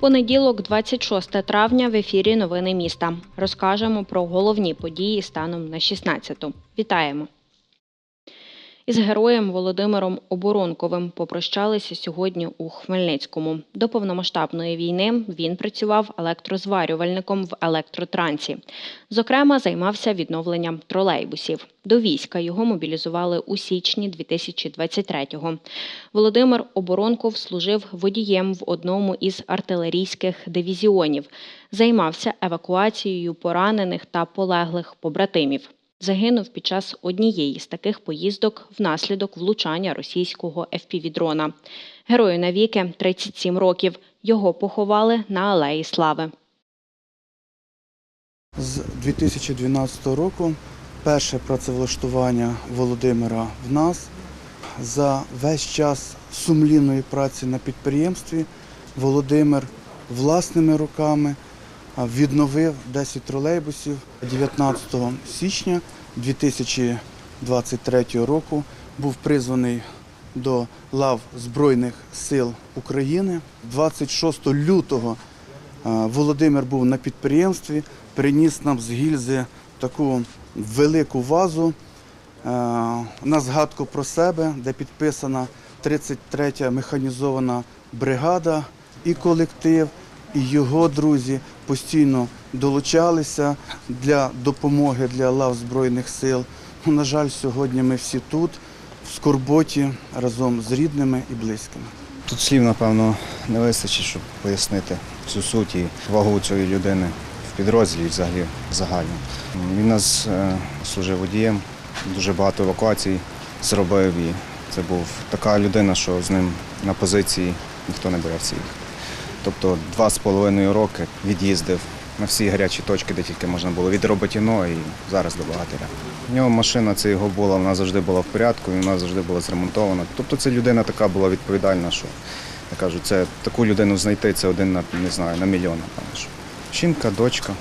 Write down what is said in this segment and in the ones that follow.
Понеділок, 26 травня, в ефірі Новини міста. Розкажемо про головні події станом на 16-ту. Вітаємо! Із героєм Володимиром Оборонковим попрощалися сьогодні у Хмельницькому. До повномасштабної війни він працював електрозварювальником в електротрансі. Зокрема, займався відновленням тролейбусів. До війська його мобілізували у січні 2023-го. Володимир Оборонков служив водієм в одному із артилерійських дивізіонів, займався евакуацією поранених та полеглих побратимів. Загинув під час однієї з таких поїздок внаслідок влучання російського FPV-дрона. Герою навіки 37 років. Його поховали на Алеї Слави. З 2012 року перше працевлаштування Володимира в нас. За весь час сумлінної праці на підприємстві Володимир власними руками відновив 10 тролейбусів 19 січня 2023 року. Був призваний до лав Збройних сил України. 26 лютого Володимир був на підприємстві, приніс нам з гільзи таку велику вазу на згадку про себе, де підписана 33-я механізована бригада і колектив, і його друзі постійно долучалися для допомоги для лав Збройних сил. Ну, На жаль, сьогодні ми всі тут, в скорботі, разом з рідними і близькими. Тут слів, напевно, не вистачить, щоб пояснити цю суть і вагу цієї людини в підрозділі взагалі загально. Він нас е, служив водієм, дуже багато евакуацій зробив і це був така людина, що з ним на позиції ніхто не боявся їхати. Тобто два з половиною роки від'їздив на всі гарячі точки, де тільки можна було від Роботіно і зараз до Багатиря. У нього машина це його була, вона завжди була в порядку, і вона завжди була зремонтована. Тобто це людина така була відповідальна, що я кажу, це таку людину знайти це один на не знаю, на мільйон, напевно. Жінка, дочка.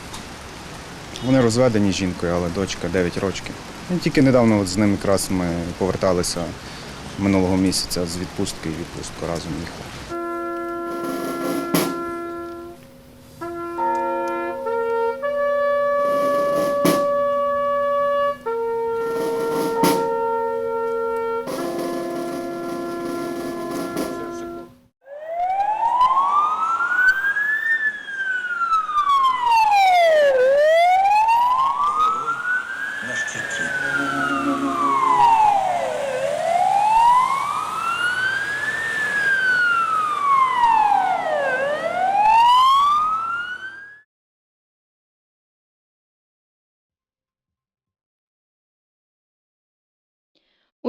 Вони розведені жінкою, але дочка 9 років. І тільки недавно от з ним якраз ми поверталися минулого місяця з відпустки і відпустку разом їхали.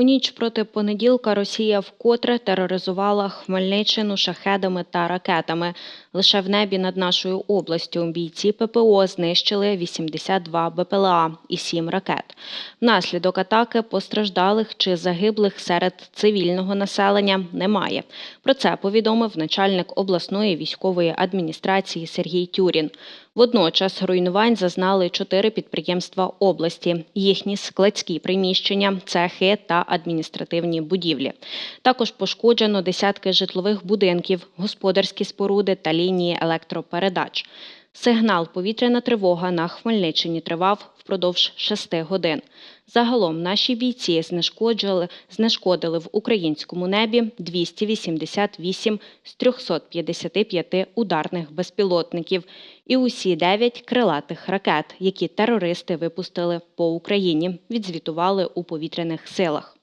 У ніч проти понеділка Росія вкотре тероризувала Хмельниччину шахедами та ракетами. Лише в небі над нашою областю бійці ППО знищили 82 БПЛА і 7 ракет. Внаслідок атаки постраждалих чи загиблих серед цивільного населення немає. Про це повідомив начальник обласної військової адміністрації Сергій Тюрін. Водночас руйнувань зазнали чотири підприємства області, їхні складські приміщення, цехи та адміністративні будівлі. Також пошкоджено десятки житлових будинків, господарські споруди та лінії електропередач. Сигнал повітряна тривога на Хмельниччині тривав впродовж шести годин. Загалом наші бійці знешкодили, знешкодили в українському небі 288 з 355 ударних безпілотників і усі 9 крилатих ракет, які терористи випустили по Україні, відзвітували у повітряних силах.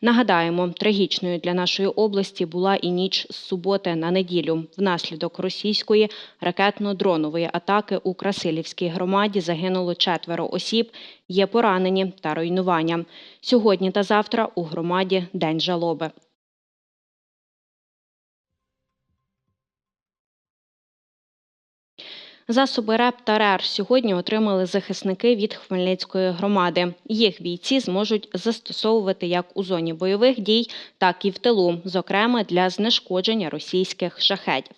Нагадаємо, трагічною для нашої області була і ніч з суботи на неділю. Внаслідок російської ракетно-дронової атаки у Красилівській громаді загинуло четверо осіб, є поранені та руйнування. Сьогодні та завтра у громаді день жалоби. Засоби РЕП та РЕР сьогодні отримали захисники від Хмельницької громади. Їх бійці зможуть застосовувати як у зоні бойових дій, так і в тилу, зокрема для знешкодження російських шахедів.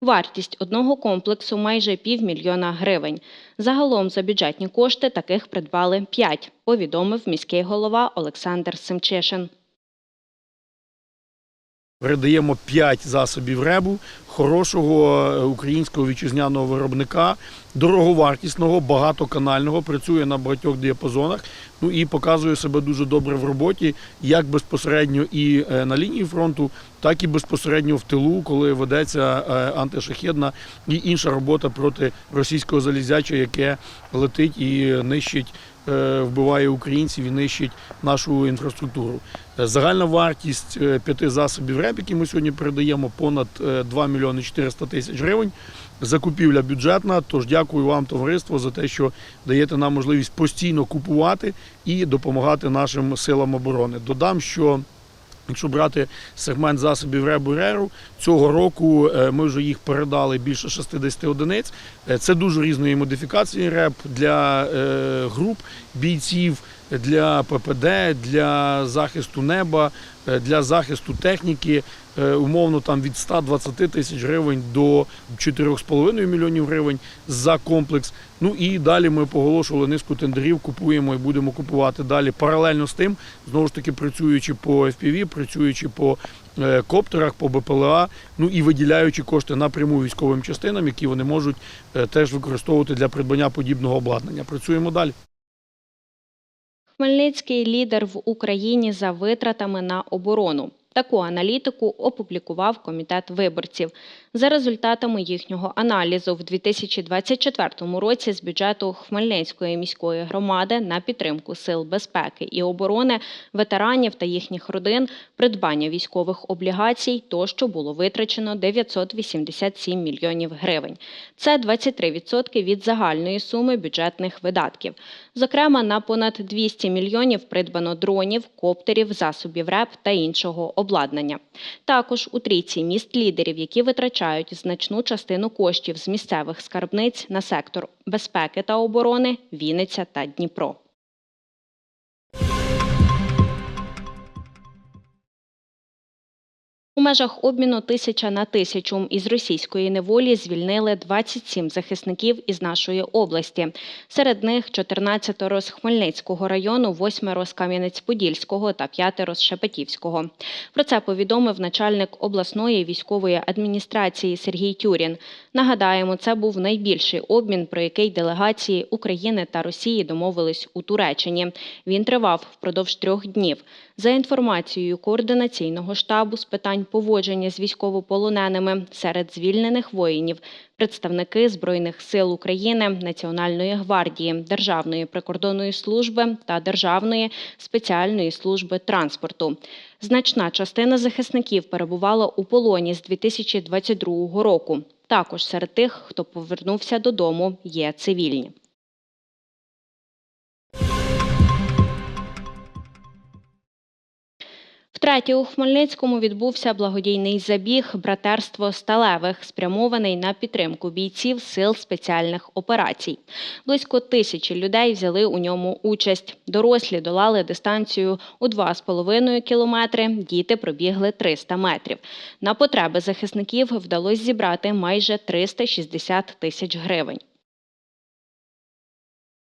Вартість одного комплексу майже півмільйона гривень. Загалом за бюджетні кошти таких придбали п'ять, повідомив міський голова Олександр Семчишин. Передаємо 5 засобів ребу. хорошого е, українського вітчизняного виробника, дороговартісного, багатоканального, працює на багатьох діапазонах. Ну і показує себе дуже добре в роботі, як безпосередньо і е, на лінії фронту, так і безпосередньо в тилу, коли ведеться е, антишахідна і інша робота проти російського залізяча, яке летить і нищить, вбиває українців і нищить нашу інфраструктуру. Е, Загальна вартість е, п'яти засобів РЕП, які ми сьогодні передаємо, понад е, 2 мільйони 400 тисяч гривень. Закупівля бюджетна. Тож дякую вам, товариство, за те, що даєте нам можливість постійно купувати і допомагати нашим силам оборони. Додам, що Якщо брати сегмент засобів РЕБу цього року е, ми вже їх передали більше 60 одиниць. Е, Це дуже різної модифікації РЕБ для е, груп бійців, для ППД, для захисту неба, е, для захисту техніки. Е, Умовно там від 120 тисяч гривень до 4,5 мільйонів гривень за комплекс. Ну і далі ми поголошували низку тендерів, купуємо і будемо купувати далі. Паралельно з тим, знову ж таки, працюючи по FPV, працюючи по е, коптерах, по БПЛА, ну і виділяючи кошти напряму військовим частинам, які вони можуть теж використовувати для придбання подібного обладнання. Працюємо далі. Хмельницький лідер в Україні за витратами на оборону. Таку аналітику опублікував комітет виборців. За результатами їхнього аналізу в 2024 році з бюджету Хмельницької міської громади на підтримку сил безпеки і оборони, ветеранів та їхніх родин, придбання військових облігацій тощо було витрачено 987 мільйонів гривень. Це 23% від загальної суми бюджетних видатків. Зокрема, на понад 200 мільйонів придбано дронів, коптерів, засобів РЕП та іншого обладнання. Також у трійці міст лідерів, які витрачають значну частину коштів з місцевих скарбниць на сектор безпеки та оборони Вінниця та Дніпро. Межах обміну тисяча на тисячу із російської неволі звільнили 27 захисників із нашої області. Серед них 14 з Хмельницького району, 8 з Кам'янець-Подільського та 5 з Шепетівського. Про це повідомив начальник обласної військової адміністрації Сергій Тюрін. Нагадаємо, це був найбільший обмін, про який делегації України та Росії домовились у Туреччині. Він тривав впродовж трьох днів. За інформацією координаційного штабу з питань поводження з військовополоненими серед звільнених воїнів, представники Збройних сил України, Національної гвардії, Державної прикордонної служби та Державної спеціальної служби транспорту. Значна частина захисників перебувала у полоні з 2022 року. Також серед тих, хто повернувся додому, є цивільні. Втретє у Хмельницькому відбувся благодійний забіг Братерство сталевих, спрямований на підтримку бійців сил спеціальних операцій. Близько тисячі людей взяли у ньому участь. Дорослі долали дистанцію у 2,5 кілометри, діти пробігли 300 метрів. На потреби захисників вдалося зібрати майже 360 тисяч гривень.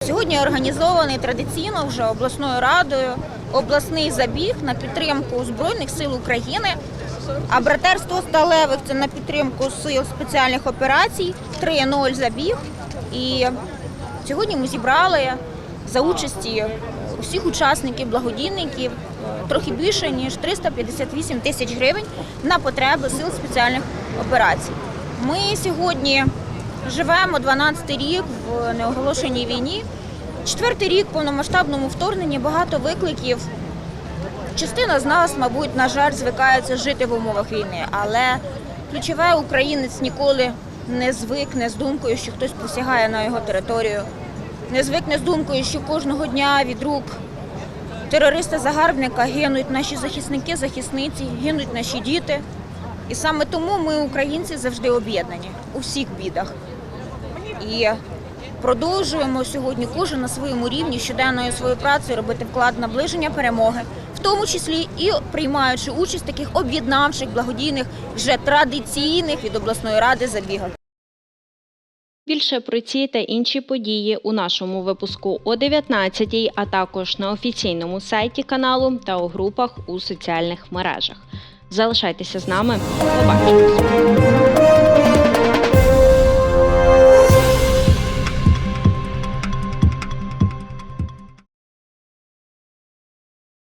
Сьогодні організований традиційно вже обласною радою обласний забіг на підтримку Збройних сил України. А братерство сталевих це на підтримку сил спеціальних операцій 3.0 забіг. І сьогодні ми зібрали за участі усіх учасників, благодійників трохи більше ніж 358 тисяч гривень на потреби сил спеціальних операцій. Ми сьогодні живемо 12-й рік в неоголошеній війні. Четвертий рік повномасштабному вторгненні багато викликів. Частина з нас, мабуть, на жаль, звикається жити в умовах війни, але ключове українець ніколи не звикне з думкою, що хтось посягає на його територію, не звикне з думкою, що кожного дня від рук терориста-загарбника гинуть наші захисники, захисниці, гинуть наші діти. І саме тому ми, українці, завжди об'єднані у всіх бідах. І продовжуємо сьогодні кожен на своєму рівні щоденною своєю працею робити вклад наближення перемоги, в тому числі і приймаючи участь в таких об'єднавчих, благодійних, вже традиційних від обласної ради забігах. Більше про ці та інші події у нашому випуску о 19 а також на офіційному сайті каналу та у групах у соціальних мережах. Залишайтеся з нами. Побачимось!